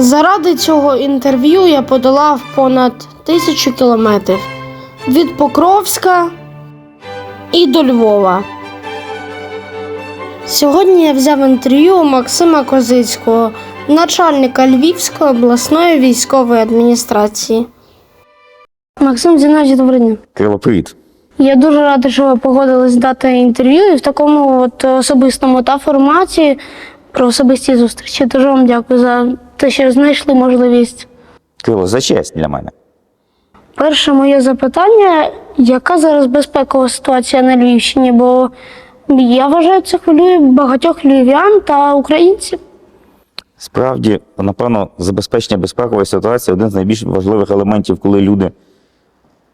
Заради цього інтерв'ю я подолав понад тисячу кілометрів від Покровська і до Львова. Сьогодні я взяв інтерв'ю у Максима Козицького, начальника Львівської обласної військової адміністрації. Максим Зінович, добрий день. Кирило, привіт. Я дуже рада, що ви погодились дати інтерв'ю і в такому от особистому та форматі про особисті зустрічі. Дуже вам дякую за те, ще знайшли можливість. Кирило, за честь для мене. Перше моє запитання: яка зараз безпекова ситуація на Львівщині? Бо я вважаю, це хвилює багатьох львів'ян та українців. Справді, напевно, забезпечення безпекової ситуації один з найбільш важливих елементів, коли люди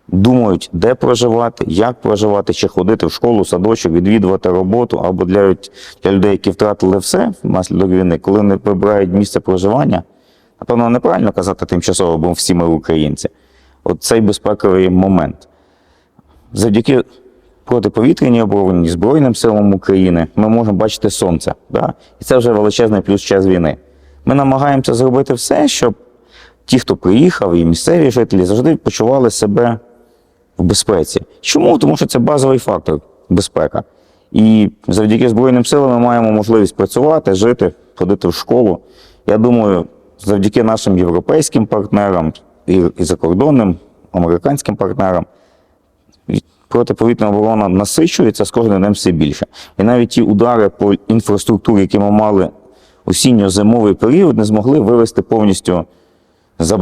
думають, де проживати, як проживати, чи ходити в школу, садочок, відвідувати роботу, або для, для людей, які втратили все внаслідок війни, коли вони вибирають місце проживання, напевно, неправильно казати тимчасово, бо всі ми українці. От цей безпековий момент. Завдяки протиповітряній обороні, Збройним силам України ми можемо бачити сонце. Да? І це вже величезний плюс час війни. Ми намагаємося зробити все, щоб ті, хто приїхав, і місцеві жителі завжди почували себе в безпеці. Чому? Тому що це базовий фактор безпека. І завдяки Збройним силам ми маємо можливість працювати, жити, ходити в школу. Я думаю, завдяки нашим європейським партнерам і, закордонним американським партнерам протиповітряна оборона насичується з кожним днем все більше. І навіть ті удари по інфраструктурі, які ми мали осінньо-зимовий період, не змогли вивести повністю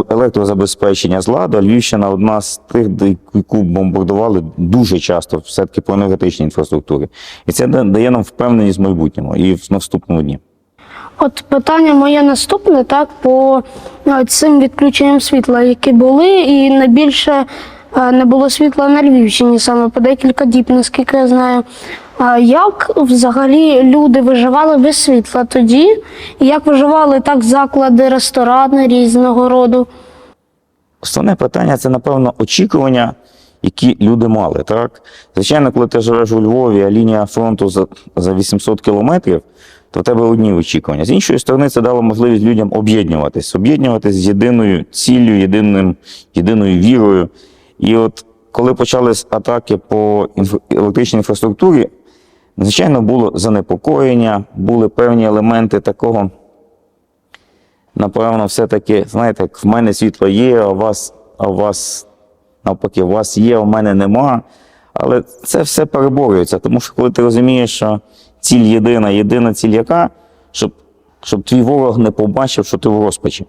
електрозабезпечення з ладу. Львівщина одна з тих, яку бомбардували дуже часто, все-таки по енергетичній інфраструктурі. І це дає нам впевненість в майбутньому і в наступному дні. От питання моє наступне, так, по е, цим відключенням світла, які були, і найбільше е, не було світла на Львівщині, саме по декілька діб, наскільки я знаю. А Як взагалі люди виживали без світла тоді? Як виживали так заклади, ресторани різного роду? Основне питання це, напевно, очікування, які люди мали. Так? Звичайно, коли ти живеш у Львові, а лінія фронту за, за 800 кілометрів, то в тебе одні очікування. З іншої сторони, це дало можливість людям об'єднуватись, об'єднуватись з єдиною ціллю, єдиним, єдиною вірою. І от коли почались атаки по електричній інфраструктурі, звичайно, було занепокоєння, були певні елементи такого напевно, все-таки, знаєте, як в мене світло є, а у вас, а у вас навпаки, у вас є, а у мене нема. Але це все переборюється, тому що коли ти розумієш, що ціль єдина, єдина ціль яка, щоб, щоб твій ворог не побачив, що ти в розпачі.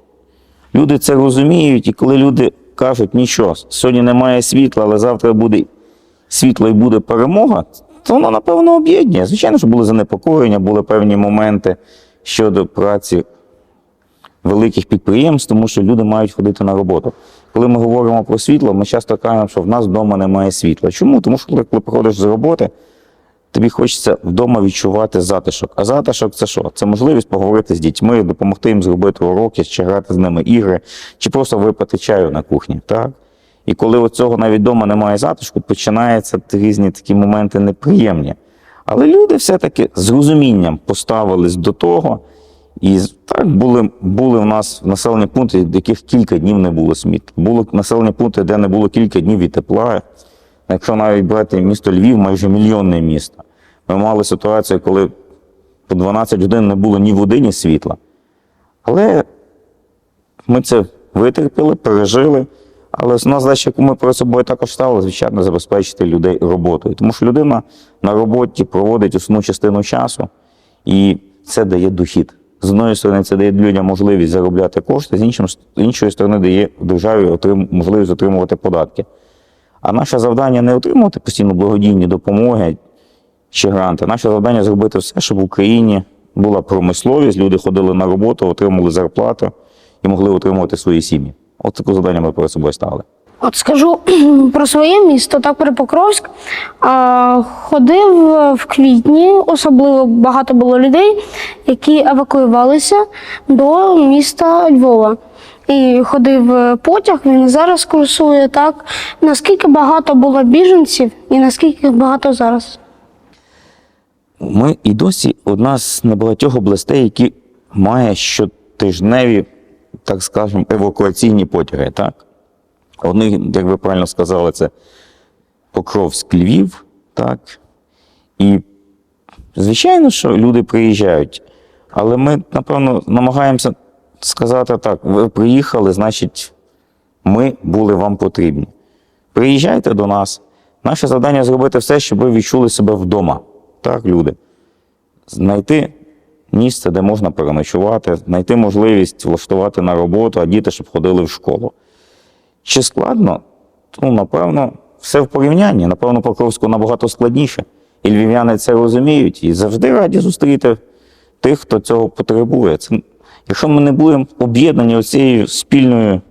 Люди це розуміють, і коли люди кажуть, нічого, сьогодні немає світла, але завтра буде світло і буде перемога, то воно, напевно, об'єднує. Звичайно, що були занепокоєння, були певні моменти щодо праці великих підприємств, тому що люди мають ходити на роботу. Коли ми говоримо про світло, ми часто кажемо, що в нас вдома немає світла. Чому? Тому що коли, приходиш з роботи, тобі хочеться вдома відчувати затишок. А затишок це що? Це можливість поговорити з дітьми, допомогти їм зробити уроки, чи грати з ними ігри, чи просто випити чаю на кухні. Так? І коли от цього навіть вдома немає затишку, починаються різні такі моменти неприємні. Але люди все-таки з розумінням поставились до того. І так були, були в нас населені пункти, в яких кілька днів не було сміття. Були населені пункти, де не було кілька днів і тепла. Якщо навіть брати місто Львів, майже мільйонне місто. Ми мали ситуацію, коли по 12 годин не було ні води, ні світла. Але ми це витерпіли, пережили. Але основна задача, яку ми перед собою також ставили, звичайно, забезпечити людей роботою. Тому що людина на роботі проводить основну частину часу, і це дає дохід. З одної сторони, це дає людям можливість заробляти кошти, з з іншої сторони, дає державі отрим, можливість отримувати податки. А наше завдання не отримувати постійно благодійні допомоги чи гранти. Наше завдання зробити все, щоб в Україні була промисловість, люди ходили на роботу, отримували зарплату і могли отримувати свої сім'ї. От таке завдання ми перед собою ставили. От скажу про своє місто, так про Покровськ. А, ходив в квітні, особливо багато було людей, які евакуювалися до міста Львова. І ходив потяг, він зараз курсує так. Наскільки багато було біженців і наскільки їх багато зараз? Ми і досі одна з небагатьох областей, які має щотижневі так скажемо, евакуаційні потяги, так? Одні, як ви правильно сказали, це Покровськ Львів, так? І звичайно, що люди приїжджають, але ми, напевно, намагаємося сказати так: ви приїхали, значить, ми були вам потрібні. Приїжджайте до нас. Наше завдання зробити все, щоб ви відчули себе вдома. Так, люди. Знайти місце, де можна переночувати, знайти можливість влаштувати на роботу, а діти, щоб ходили в школу. Чи складно? Ну, напевно, все в порівнянні. Напевно, Покровську набагато складніше. І львів'яни це розуміють і завжди раді зустріти тих, хто цього потребує. Це, якщо ми не будемо об'єднані оцією спільною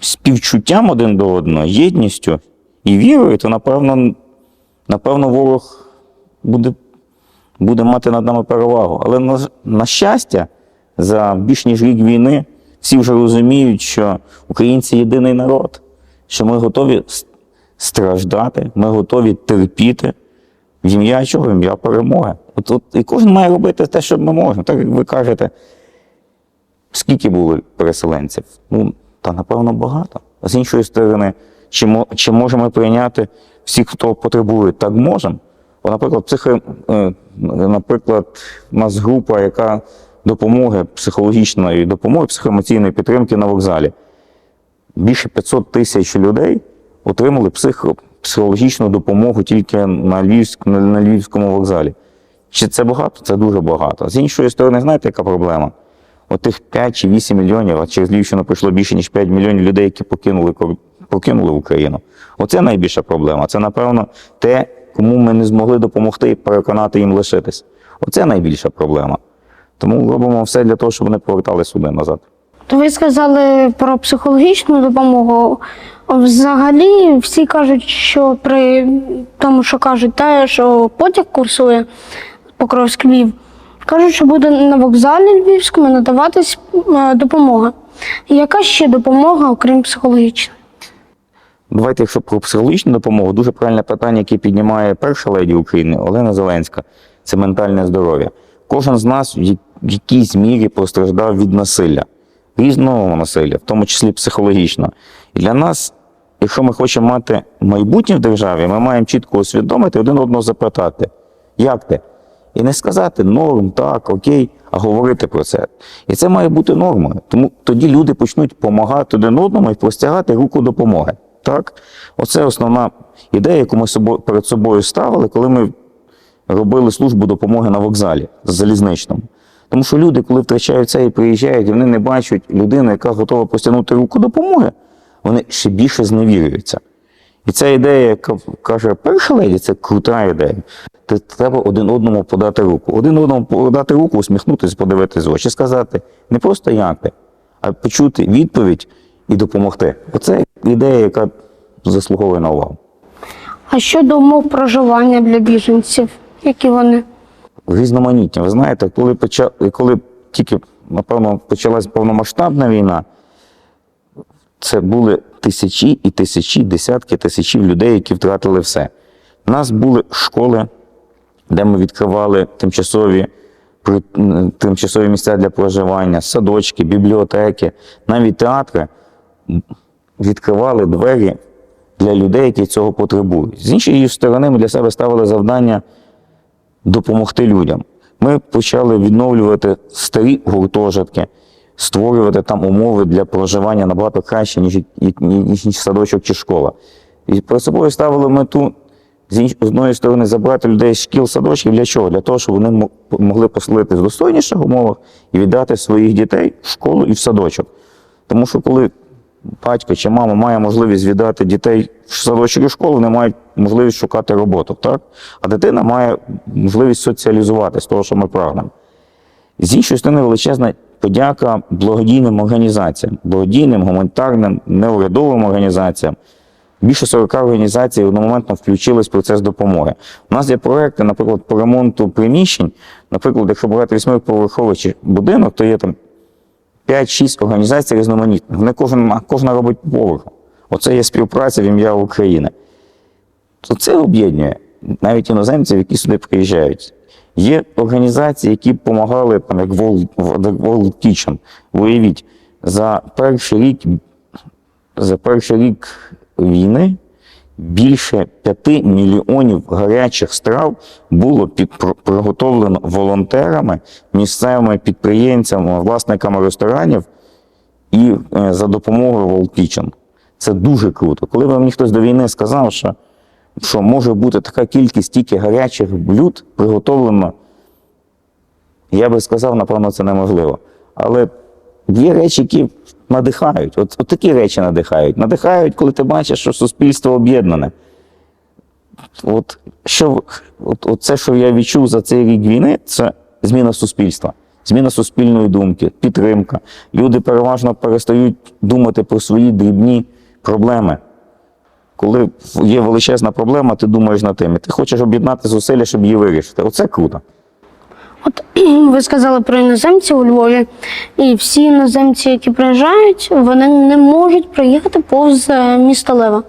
співчуттям один до одного, єдністю і вірою, то напевно, напевно ворог буде, буде мати над нами перевагу. Але на, на щастя, за більш ніж рік війни всі вже розуміють, що українці єдиний народ, що ми готові страждати, ми готові терпіти. В ім'я чого? Ім'я перемоги. От, от, і кожен має робити те, що ми можемо. Так як ви кажете, скільки було переселенців? Ну, та напевно багато. А з іншої сторони, чи, чи можемо прийняти всіх, хто потребує? Так можемо. Наприклад, психо, е, наприклад, у нас група, яка допомоги психологічної допомоги, психоемоційної підтримки на вокзалі. Більше 500 тисяч людей отримали психо, психологічну допомогу тільки на, Львівськ, на, Львівському вокзалі. Чи це багато? Це дуже багато. З іншої сторони, знаєте, яка проблема? Отих 5 чи 8 мільйонів, а через Львівщину прийшло більше, ніж 5 мільйонів людей, які покинули, покинули Україну. Оце найбільша проблема. Це, напевно, те, кому ми не змогли допомогти і переконати їм лишитись. Оце найбільша проблема. Тому робимо все для того, щоб вони повертали сюди назад. То ви сказали про психологічну допомогу. Взагалі, всі кажуть, що при тому, що кажуть, те, що потяг курсує Покровськ Львів, кажуть, що буде на вокзалі Львівському надаватись е, допомога. Яка ще допомога, окрім психологічної? Давайте, якщо про психологічну допомогу, дуже правильне питання, яке піднімає перша леді України Олена Зеленська, це ментальне здоров'я. Кожен з нас в якійсь мірі постраждав від насилля, різного насилля, в тому числі психологічно. І для нас, якщо ми хочемо мати майбутнє в державі, ми маємо чітко усвідомити один одного запитати, як ти? І не сказати норм, так, окей, а говорити про це. І це має бути нормою. Тому тоді люди почнуть допомагати один одному і простягати руку допомоги. Так? Оце основна ідея, яку ми перед собою ставили, коли ми робили службу допомоги на вокзалі залізничному. Тому що люди, коли втрачають це і приїжджають, і вони не бачать людину, яка готова простягнути руку допомоги, вони ще більше зневірюються. І ця ідея, яка каже перша леді, це крута ідея. Треба один одному подати руку. Один одному подати руку, усміхнутися, подивитися очі, сказати не просто як ти, а почути відповідь і допомогти. Оце ідея, яка заслуговує на увагу. А щодо умов проживання для біженців, які вони? різноманітні. Ви знаєте, коли почав, коли тільки, напевно, почалась повномасштабна війна, це були тисячі і тисячі, десятки тисячів людей, які втратили все. У нас були школи, де ми відкривали тимчасові, тимчасові місця для проживання, садочки, бібліотеки, навіть театри відкривали двері для людей, які цього потребують. З іншої сторони, ми для себе ставили завдання допомогти людям. Ми почали відновлювати старі гуртожитки, створювати там умови для проживання набагато краще, ніж, ніж, садочок чи школа. І перед собою ставили мету з одної сторони забрати людей з шкіл садочків для чого? Для того, щоб вони могли поселити в достойніших умовах і віддати своїх дітей в школу і в садочок. Тому що коли батько чи мама має можливість віддати дітей в садочок і школу, вони мають можливість шукати роботу, так? А дитина має можливість соціалізуватися, того, що ми прагнемо. З іншої сторони, величезна подяка благодійним організаціям, благодійним, гуманітарним, неурядовим організаціям. Більше 40 організацій одномоментно включились в процес допомоги. У нас є проекти, наприклад, по ремонту приміщень. Наприклад, якщо брати восьмиповерховий чи будинок, то є там 5-6 організацій різноманітних. Вони кожен, кожна робить по поверху. Оце є співпраця в ім'я України. То це об'єднує навіть іноземців, які сюди приїжджають. Є організації, які допомагали, там, як World, World Kitchen. Уявіть, за перший рік, за перший рік війни більше 5 мільйонів гарячих страв було приготовлено волонтерами, місцевими підприємцями, власниками ресторанів і е, за допомогою World Kitchen. Це дуже круто. Коли мені хтось до війни сказав, що, що може бути така кількість тільки гарячих блюд приготовлено, я би сказав, напевно, це неможливо. Але є речі, які надихають. От, от такі речі надихають. Надихають, коли ти бачиш, що суспільство об'єднане. От, що, от, от це, що я відчув за цей рік війни, це зміна суспільства, зміна суспільної думки, підтримка. Люди переважно перестають думати про свої дрібні проблеми. Коли є величезна проблема, ти думаєш над тим, ти хочеш об'єднати зусилля, щоб її вирішити. Оце круто. От ви сказали про іноземців у Львові, і всі іноземці, які приїжджають, вони не можуть приїхати повз е, місто Лева.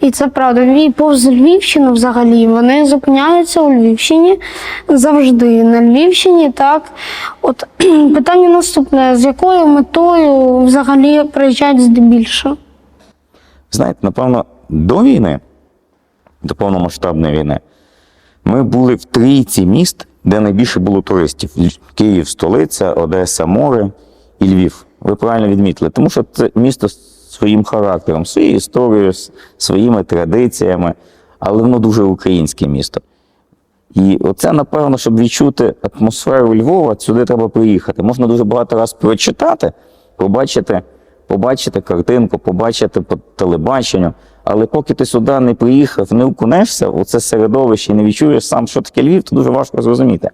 І це правда. І повз Львівщину взагалі вони зупиняються у Львівщині завжди. На Львівщині так. От питання наступне: з якою метою взагалі приїжджають здебільшого? Знаєте, напевно, до війни, до повномасштабної війни, ми були в трійці міст, де найбільше було туристів: Київ, столиця, Одеса, море і Львів. Ви правильно відмітили, тому що це місто своїм характером, своєю історією, своїми традиціями, але воно дуже українське місто. І оце, напевно, щоб відчути атмосферу Львова, сюди треба приїхати. Можна дуже багато раз прочитати, побачити, побачити картинку, побачити по телебаченню. Але поки ти сюди не приїхав, не окунешся у це середовище і не відчуєш сам, що таке Львів, то дуже важко зрозуміти.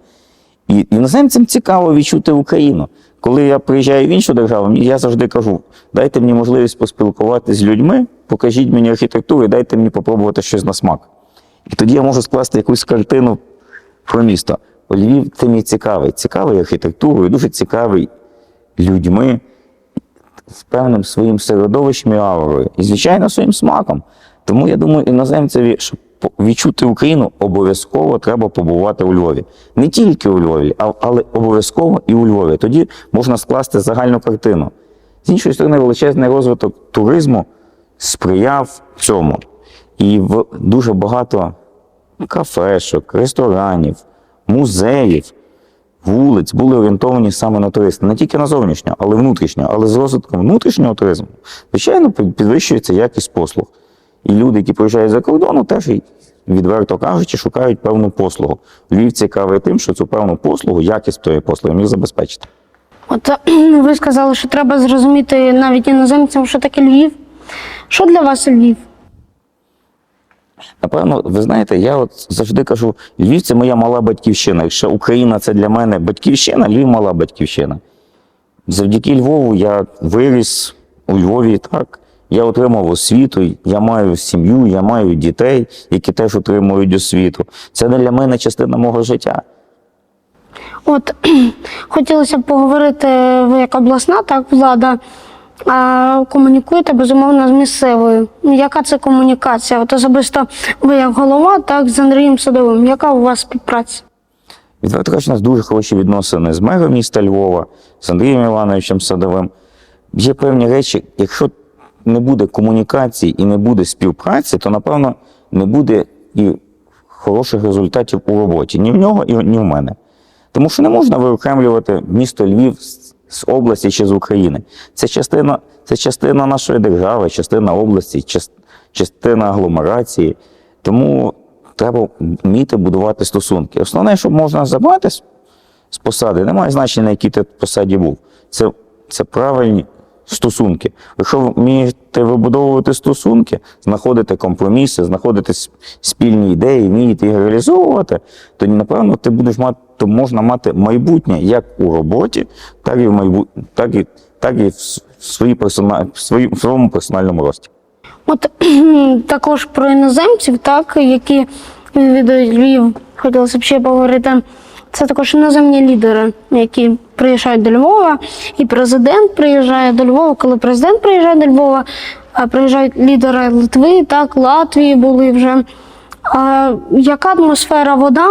І іноземцям цікаво відчути Україну. Коли я приїжджаю в іншу державу, я завжди кажу: дайте мені можливість поспілкуватися з людьми, покажіть мені архітектуру і дайте мені попробувати щось на смак. І тоді я можу скласти якусь картину про місто. Львів тим і цікавий. Цікавий архітектурою, дуже цікавий людьми, з певним своїм середовищем і аурою. І, звичайно, своїм смаком. Тому я думаю, іноземцеві, щоб відчути Україну, обов'язково треба побувати у Львові. Не тільки у Львові, але обов'язково і у Львові. Тоді можна скласти загальну картину. З іншої сторони, величезний розвиток туризму сприяв цьому. І в дуже багато кафешок, ресторанів, музеїв, вулиць були орієнтовані саме на туриста. Не тільки на зовнішнього, але й внутрішнього. Але з розвитком внутрішнього туризму, звичайно, підвищується якість послуг. І люди, які приїжджають за кордону, теж відверто кажучи, шукають певну послугу. Львів цікавий тим, що цю певну послугу, якість тої послуги міг забезпечити. От ви сказали, що треба зрозуміти навіть іноземцям, що таке Львів. Що для вас Львів? Напевно, ви знаєте, я от завжди кажу, Львів це моя мала батьківщина. Якщо Україна це для мене батьківщина, Львів мала батьківщина. Завдяки Львову я виріс у Львові так. Я отримав освіту, я маю сім'ю, я маю дітей, які теж отримують освіту. Це для мене частина мого життя. От хотілося б поговорити, ви як обласна, так, влада, а, комунікуєте безумовно з місцевою. Яка це комунікація? От особисто ви як голова, так, з Андрієм Садовим. Яка у вас співпраця? Відверто кажучи, у нас дуже хороші відносини з мером міста Львова, з Андрієм Івановичем Садовим. Є певні речі, якщо не буде комунікації і не буде співпраці, то напевно не буде і хороших результатів у роботі ні в нього, ні в мене. Тому що не можна виокремлювати місто Львів з- області чи з України. Це частина, це частина нашої держави, частина області, частина агломерації. Тому треба вміти будувати стосунки. Основне, що можна забрати з посади, немає значення, на якій ти посаді був. Це, це правильні стосунки. Якщо вмієте вибудовувати стосунки, знаходити компроміси, знаходити спільні ідеї, вмієте їх реалізовувати, то напевно ти будеш мати, то можна мати майбутнє як у роботі, так і в майбут... так і, так і в своїй персона... в своєму персональному рості. От також про іноземців, так, які відвідують Львів, хотілося б ще поговорити. Це також іноземні лідери, які приїжджають до Львова, і президент приїжджає до Львова. Коли президент приїжджає до Львова, а приїжджають лідери Литви, так, Латвії були вже. А яка атмосфера вода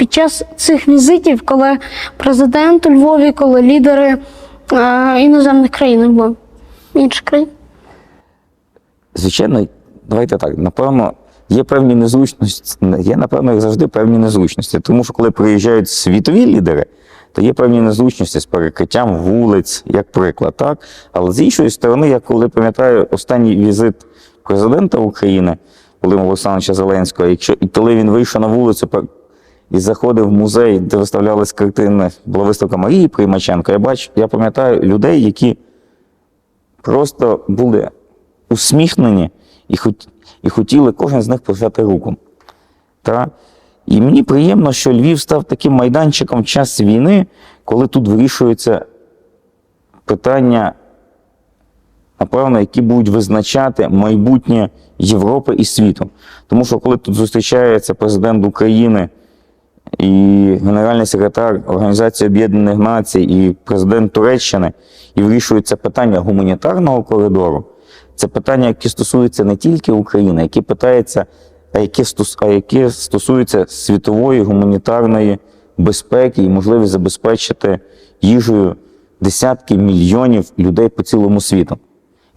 під час цих візитів, коли президент у Львові, коли лідери е, іноземних країн або інших країн? Звичайно, давайте так, напевно, є певні незручності, є, напевно, як завжди певні незручності. Тому що коли приїжджають світові лідери, то є певні незручності з перекриттям вулиць, як приклад, так? Але з іншої сторони, я коли пам'ятаю останній візит президента України Володимира Олександровича Зеленського, якщо і коли він вийшов на вулицю і заходив в музей, де виставлялись картини, була виставка Марії Приймаченко, я бачу, я пам'ятаю людей, які просто були усміхнені і, хот, і хотіли кожен з них пожати руку. Та? І мені приємно, що Львів став таким майданчиком в час війни, коли тут вирішуються питання, напевно, які будуть визначати майбутнє Європи і світу. Тому що коли тут зустрічається президент України і генеральний секретар Організації Об'єднаних Націй, і президент Туреччини, і вирішується питання гуманітарного коридору, це питання, які стосуються не тільки України, які питаються, а які, стос, а які стосуються світової гуманітарної безпеки і можливість забезпечити їжею десятки мільйонів людей по цілому світу.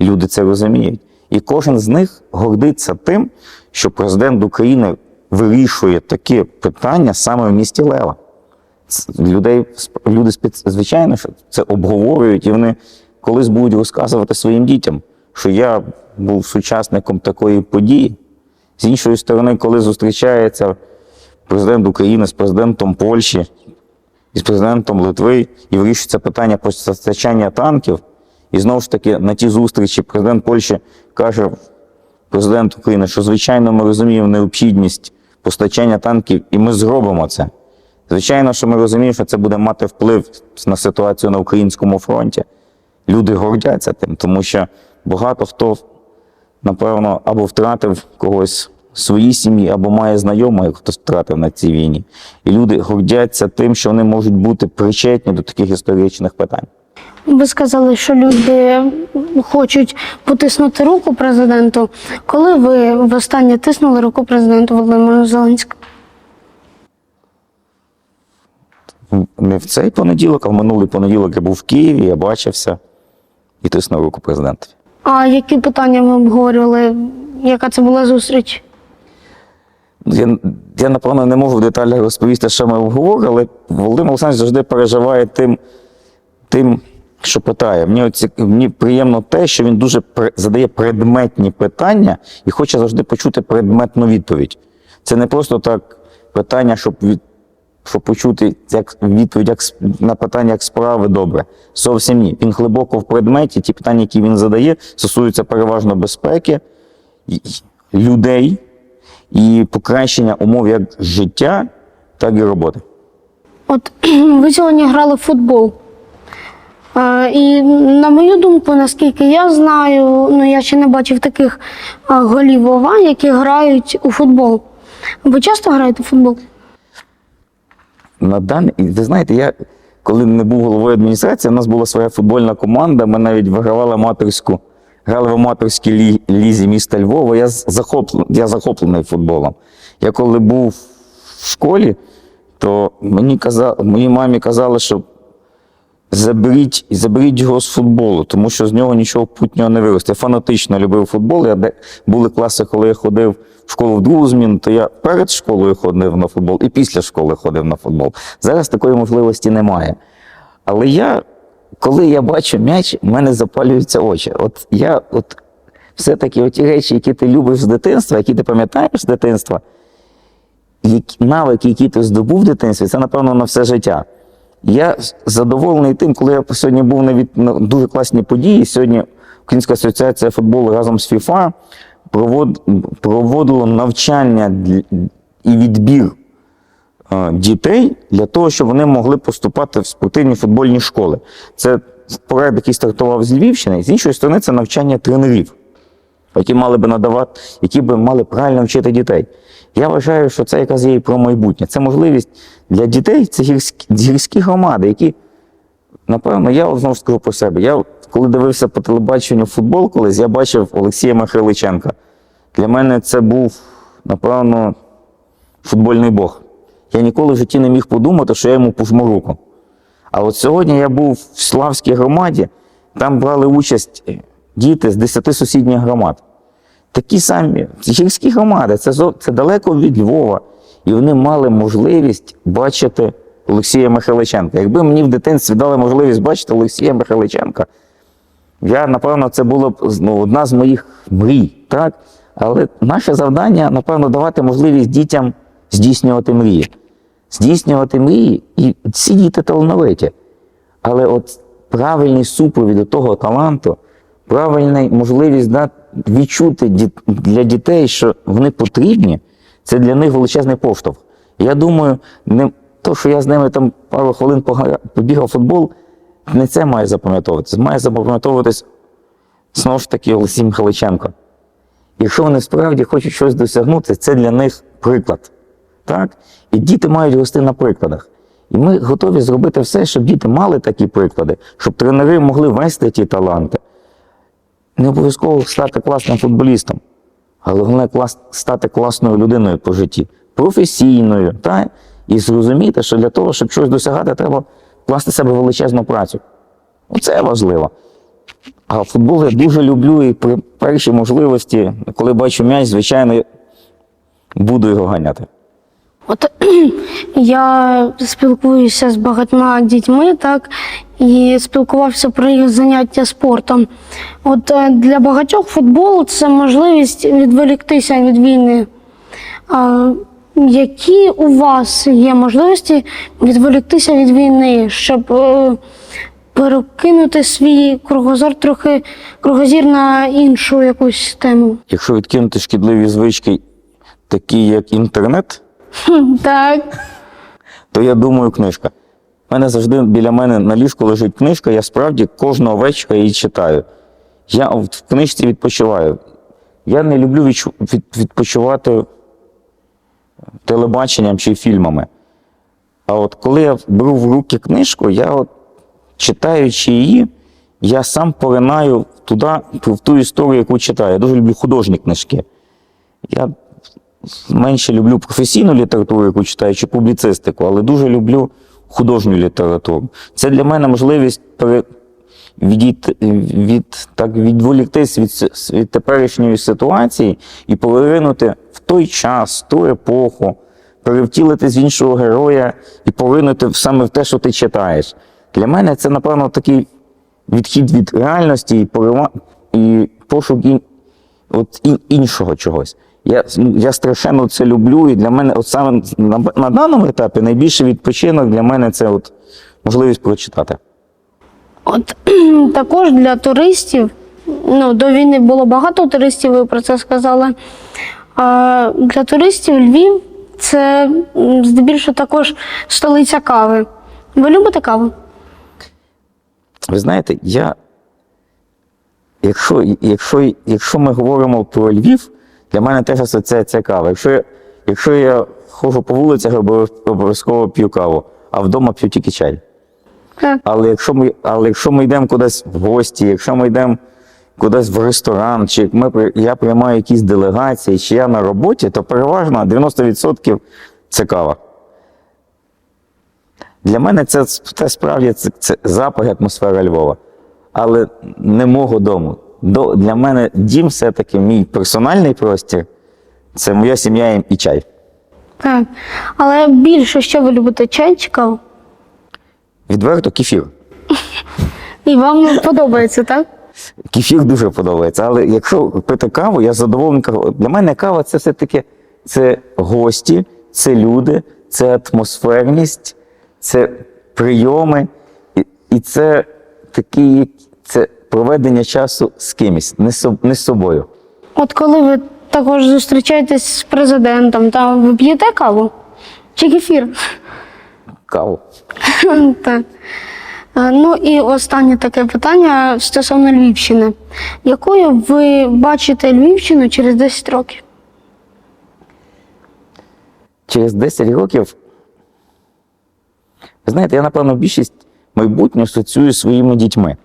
Люди це розуміють. І кожен з них гордиться тим, що президент України вирішує такі питання саме в місті Лева. Людей, люди звичайно, що це обговорюють, і вони колись будуть розказувати своїм дітям, що я був сучасником такої події. З іншої сторони, коли зустрічається президент України з президентом Польщі і з президентом Литви, і вирішується питання постачання танків, і знову ж таки на ті зустрічі президент Польщі каже президент України, що звичайно ми розуміємо необхідність постачання танків, і ми зробимо це. Звичайно, що ми розуміємо, що це буде мати вплив на ситуацію на українському фронті. Люди гордяться тим, тому що багато хто, напевно, або втратив когось в своїй сім'ї, або має знайомих, хтось втратив на цій війні. І люди гордяться тим, що вони можуть бути причетні до таких історичних питань. Ви сказали, що люди хочуть потиснути руку президенту. Коли ви востаннє тиснули руку президенту Володимиру Зеленському? Не в цей понеділок, а в минулий понеділок я був в Києві, я бачився і тиснув руку президентові. А які питання ви обговорювали? Яка це була зустріч? Я, я напевно не можу в деталях розповісти, що ми обговорили, Володимир Олександрович завжди переживає тим, тим що питає. Мені, оці, мені приємно те, що він дуже задає предметні питання і хоче завжди почути предметну відповідь. Це не просто так питання, щоб, від, щоб почути як відповідь як, на питання, як справи добре. Зовсім ні. Він глибоко в предметі. Ті питання, які він задає, стосуються переважно безпеки, людей і покращення умов як життя, так і роботи. От ви сьогодні грали в футбол. І на мою думку, наскільки я знаю, ну я ще не бачив таких голів ОВА, які грають у футбол. Ви часто граєте в футбол? На даний, ви знаєте, я коли не був головою адміністрації, у нас була своя футбольна команда. Ми навіть вигравали аматорську, грали в аматорській лі, лізі міста Львова. Я з- захоплен, я захоплений футболом. Я коли був в школі, то мені казали, моїй мамі казали, що заберіть, заберіть його з футболу, тому що з нього нічого путнього не виросте. Я фанатично любив футбол. Я де були класи, коли я ходив в школу в другу зміну, то я перед школою ходив на футбол і після школи ходив на футбол. Зараз такої можливості немає. Але я, коли я бачу м'яч, в мене запалюються очі. От я, от все-таки оті речі, які ти любиш з дитинства, які ти пам'ятаєш з дитинства, навики, які ти здобув в дитинстві, це, напевно, на все життя. Я задоволений тим, коли я сьогодні був на, від, на дуже класній події. Сьогодні Українська асоціація футболу разом з ФІФА провод, проводило навчання і відбір дітей для того, щоб вони могли поступати в спортивні футбольні школи. Це проект, який стартував з Львівщини, з іншої сторони, це навчання тренерів, які мали би надавати, які би мали правильно вчити дітей. Я вважаю, що це якраз є і про майбутнє. Це можливість для дітей, це гірські, гірські громади, які, напевно, я знову скажу про себе. Я коли дивився по телебаченню футбол колись, я бачив Олексія Михайличенка. Для мене це був, напевно, футбольний бог. Я ніколи в житті не міг подумати, що я йому пожму руку. А от сьогодні я був в Славській громаді, там брали участь діти з 10 сусідніх громад. Такі самі гірські громади, це, це далеко від Львова. І вони мали можливість бачити Олексія Михайличенка. Якби мені в дитинстві дали можливість бачити Олексія Михайличенка, я, напевно, це було б ну, одна з моїх мрій. Так? Але наше завдання, напевно, давати можливість дітям здійснювати мрії. Здійснювати мрії, і всі діти талановиті. Але от правильний супровід до того таланту, правильна можливість да, відчути для дітей, що вони потрібні, це для них величезний поштовх. Я думаю, не то, що я з ними там пару хвилин побігав футбол, не це має запам'ятовуватися. Має запам'ятовуватись знову ж таки Олексій Михайличенко. Якщо вони справді хочуть щось досягнути, це для них приклад. Так? І діти мають рости на прикладах. І ми готові зробити все, щоб діти мали такі приклади, щоб тренери могли вести ті таланти. Не обов'язково стати класним футболістом, але головне клас, стати класною людиною по житті, професійною. Так? І зрозуміти, що для того, щоб щось досягати, треба вкласти себе величезну працю. Оце важливо. А футбол я дуже люблю і при першій можливості, коли бачу м'яч, звичайно, буду його ганяти. От я спілкуюся з багатьма дітьми, так, і спілкувався про їх заняття спортом. От е, для багатьох футбол це можливість відволіктися від війни. А, які у вас є можливості відволіктися від війни, щоб е, перекинути свій кругозор трохи кругозір на іншу якусь тему? Якщо відкинути шкідливі звички, такі як інтернет, Так. то я думаю, книжка. У мене завжди біля мене на ліжку лежить книжка, я справді кожного вечора її читаю. Я в книжці відпочиваю. Я не люблю відпочивати телебаченням чи фільмами. А от коли я беру в руки книжку, я от, читаючи її, я сам поринаю туди, в ту історію, яку читаю. Я дуже люблю художні книжки. Я менше люблю професійну літературу, яку читаю, чи публіцистику, але дуже люблю художню літературу. Це для мене можливість пере... відійти, від, так, відволіктись від, від теперішньої ситуації і поринути в той час, в ту епоху, перевтілитись в іншого героя і поринути саме в те, що ти читаєш. Для мене це, напевно, такий відхід від реальності і, порива... і пошук ін... от ін- іншого чогось. Я, ну, я страшенно це люблю, і для мене, от саме на, на даному етапі, найбільший відпочинок для мене це от можливість прочитати. От також для туристів, ну, до війни було багато туристів, ви про це сказали. А для туристів Львів це здебільшого також столиця кави. Ви любите каву? Ви знаєте, я, якщо, якщо, якщо ми говоримо про Львів, для мене теж асоціація кава. Якщо якщо я ходжу по вулицях, обов'язково п'ю каву, а вдома п'ю тільки чай. Так. Але якщо ми, але якщо ми йдемо кудись в гості, якщо ми йдемо кудись в ресторан, чи ми, я приймаю якісь делегації, чи я на роботі, то переважно 90% це кава. Для мене це, це справді це, це запах атмосфера Львова. Але не мого дому. До, для мене дім все-таки мій персональний простір. Це моя сім'я і чай. Так. Але більше що ви любите чай чи каву? Відверто кефір. І вам подобається, так? Кефір дуже подобається, але якщо пити каву, я задоволений кавою. Для мене кава це все-таки це гості, це люди, це атмосферність, це прийоми, і, і це такий, це проведення часу з кимось, не, з соб- не собою. От коли ви також зустрічаєтесь з президентом, та ви п'єте каву? Чи кефір? Каву. Так. Ну і останнє таке питання стосовно Львівщини. Якою ви бачите Львівщину через 10 років? Через 10 років, ви знаєте, я, напевно, більшість майбутнього асоціюю зі своїми дітьми.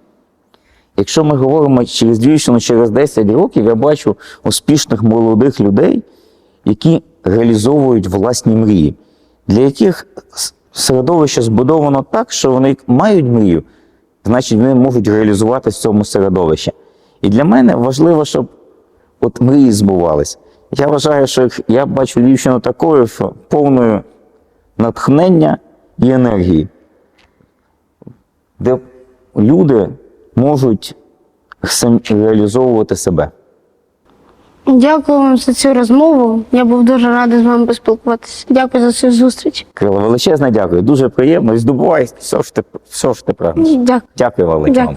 Якщо ми говоримо через Львівщину через 10 років, я бачу успішних молодих людей, які реалізовують власні мрії, для яких середовище збудовано так, що вони мають мрію, значить вони можуть реалізувати в цьому середовищі. І для мене важливо, щоб от мрії збувались. Я вважаю, що я бачу Львівщину такою, повною натхнення і енергії, де люди можуть реалізовувати себе. Дякую вам за цю розмову. Я був дуже радий з вами поспілкуватися. Дякую за цю зустріч. Крило, величезне дякую. Дуже приємно і здобувай все, що ти, все, що ти прагнеш. Дякую. Дякую, Валерій. Дякую.